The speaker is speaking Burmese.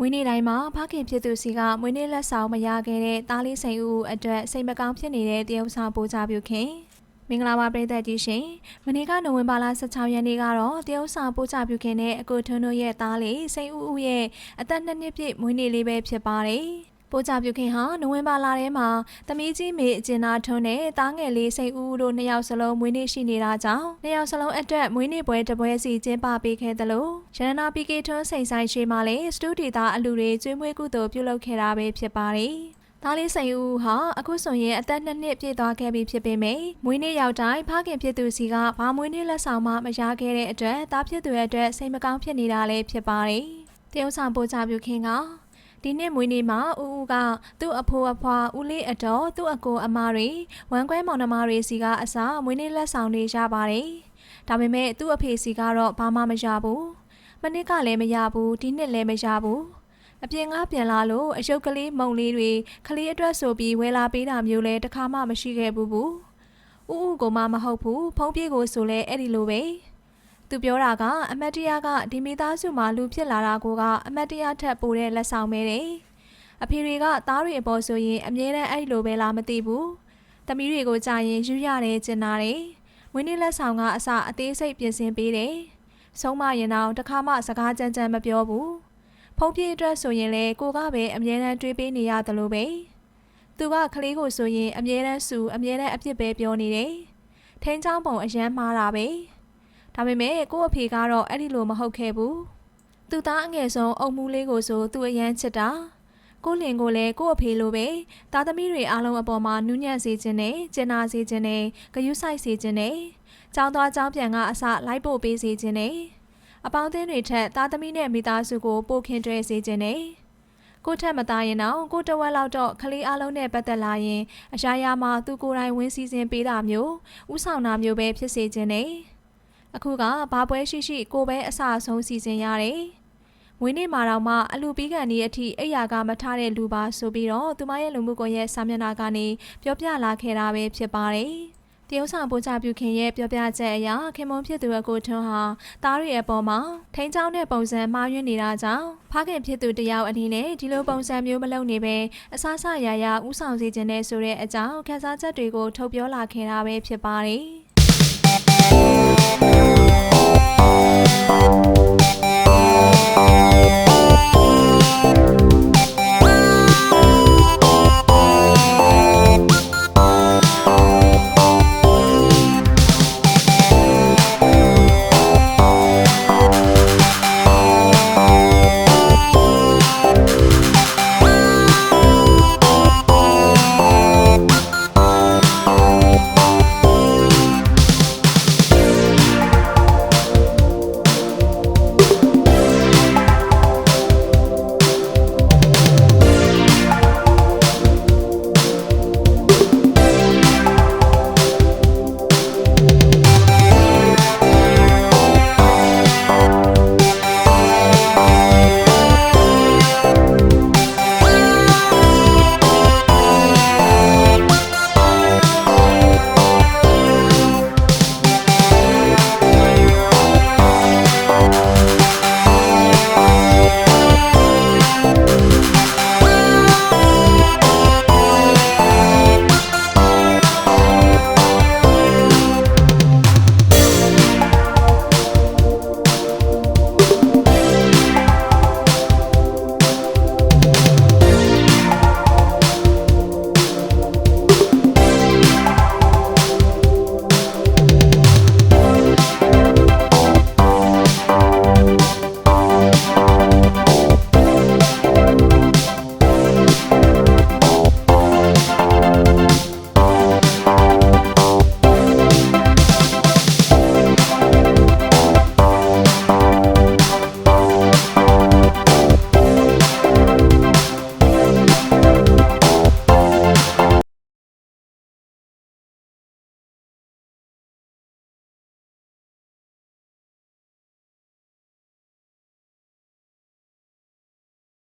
မွေးနေ့တိုင်းမှာဖခင်ဖြစ်သူစီကမွေးနေ့လက်ဆောင်မရခဲ့တဲ့သားလေးစိန်ဦးအတွက်စိတ်မကောင်းဖြစ်နေတဲ့တရုတ်ဆောင်ပို့ချပြုခင်မင်္ဂလာပါပရိသတ်ကြီးရှင်မနေ့ကနိုဝင်ဘာလ16ရက်နေ့ကတော့တရုတ်ဆောင်ပို့ချပြုခင်နဲ့အကိုထွန်းတို့ရဲ့သားလေးစိန်ဦးဦးရဲ့အသက်နှစ်နှစ်ပြည့်မွေးနေ့လေးပဲဖြစ်ပါတယ် ပိုးချပြုခင်ဟာနိုဝင်ဘာလထဲမှာသမီးကြီးမေအကျဉ်းသားထွန်းနဲ့တားငယ်လေးစိန်ဦးတို့နှစ်ယောက်စလုံးမွေးနေ့ရှိနေတာကြောင့်နှစ်ယောက်စလုံးအတွက်မွေးနေ့ပွဲတစ်ပွဲစီကျင်းပပေးခဲ့သလိုရတနာပီကေထွန်းစိန်ဆိုင်ရှိမှလည်းစတူဒီတာအလူတွေကျွေးမွေးကုသိုလ်ပြုလုပ်ခဲ့တာပဲဖြစ်ပါတယ်။သားလေးစိန်ဦးဟာအခုဆိုရင်အသက်နှစ်နှစ်ပြည့်သွားခဲ့ပြီဖြစ်ပေမယ့်မွေးနေ့ရောက်တိုင်းဖခင်ဖြစ်သူစီကဘာမွေးနေ့လက်ဆောင်မှမရခဲ့တဲ့အတွက်သားဖြစ်သူရဲ့အတွက်စိတ်မကောင်းဖြစ်နေတာလည်းဖြစ်ပါတယ်။တရုတ်ဆောင်ပို့ချပြုခင်က ဒီနှစ်မွေးနေ့မှာဦးဦးကသူ့အဖိုးအဖွာဦးလေးအတော်သူ့အကိုအမတွေဝမ်းကွဲမောင်နှမတွေစီကအစားမွေးနေ့လက်ဆောင်တွေရပါတယ်။ဒါပေမဲ့သူ့အဖေစီကတော့ဘာမှမရဘူး။မနစ်ကလည်းမရဘူးဒီနှစ်လည်းမရဘူး။အပြင်ကပြန်လာလို့အယုတ်ကလေးမုံလေးတွေကလေးအတွက်ဆိုပြီးဝယ်လာပေးတာမျိုးလဲတစ်ခါမှမရှိခဲ့ဘူးဘူး။ဦးဦးကမှမဟုတ်ဘူးဖုံးပြေကိုဆိုလဲအဲ့ဒီလိုပဲ။ သူပြောတာကအမတ်တရားကဒီမိသားစုမှာလူဖြစ်လာတာကိုကအမတ်တရားထက်ပိုတဲ့လက်ဆောင်ပဲတဲ့။အဖေတွေကသားတွေအပေါ်ဆိုရင်အမြဲတမ်းအဲ့လိုပဲလားမသိဘူး။သမီးတွေကိုကြာရင်ယူရတယ်ကျင်နာတယ်။မွေးနေ့လက်ဆောင်ကအစအသေးစိတ်ပြင်ဆင်ပေးတယ်။ဆုံးမရင်တော့တခါမှစကားကြမ်းကြမ်းမပြောဘူး။ဖုံးပြေးအတွက်ဆိုရင်လေကိုကပဲအမြဲတမ်းတွေးပေးနေရတယ်လို့ပဲ။သူကကလေးကိုဆိုရင်အမြဲတမ်းစူအမြဲတမ်းအပြစ်ပဲပြောနေတယ်။ထိန်းချောင်းပုံအရန်မှားတာပဲ။ ဒါပေမဲ့ကို့အဖေကတော့အဲ့ဒီလိုမဟုတ်ခဲ့ဘူးသူသားအငယ်ဆုံးအုံမူလေးကိုဆိုသူအရန်ချစ်တာကိုလင်ကိုလည်းကို့အဖေလိုပဲသားသမီးတွေအားလုံးအပေါ်မှာနူးညံ့စေခြင်းနဲ့ကျင်နာစေခြင်းနဲ့ဂယုဆိုင်စေခြင်းနဲ့ကြောင်းသွားကြောင်းပြန်ကအစလိုက်ပို့ပေးစေခြင်းနဲ့အပေါင်းအသင်းတွေထက်သားသမီးနဲ့မိသားစုကိုပိုခင်တွဲစေခြင်းနဲ့ကိုထက်မသားရင်တော့ကိုတဝက်လောက်တော့ခလေးအားလုံးနဲ့ပတ်သက်လာရင်အရာရာမှာသူကိုယ်တိုင်ဝင်းစည်းစင်ပေးတာမျိုးဥဆောင်တာမျိုးပဲဖြစ်စေခြင်းနဲ့ အခုကဘာပွဲရှိရှိကိုပဲအဆအဆုံးစီစဉ်ရတယ်။မွေးနေ့မှာတော့မှအလူပီးကန်ဒီအထိအိယာကမထားတဲ့လူပါဆိုပြီးတော့သူမရဲ့လူမှုကွန်ရက်စာမျက်နှာကနေပြောပြလာခဲ့တာပဲဖြစ်ပါတယ်။တရုတ်ဆောင်ပို့ချပြုခင်ရဲ့ပြောပြချက်အရခင်မွန်ဖြစ်သူအကိုထွန်းဟာသားရီအပေါ်မှာထိန်းချောင်းတဲ့ပုံစံမှားယွင်းနေတာကြောင့်ဖခင်ဖြစ်သူတယောက်အနေနဲ့ဒီလိုပုံစံမျိုးမလုပ်နေပဲအဆအဆရရဥဆောင်စေခြင်းနဲ့ဆိုတဲ့အကြောင်းခန်းစားချက်တွေကိုထုတ်ပြောလာခဲ့တာပဲဖြစ်ပါတယ်။ 嗯。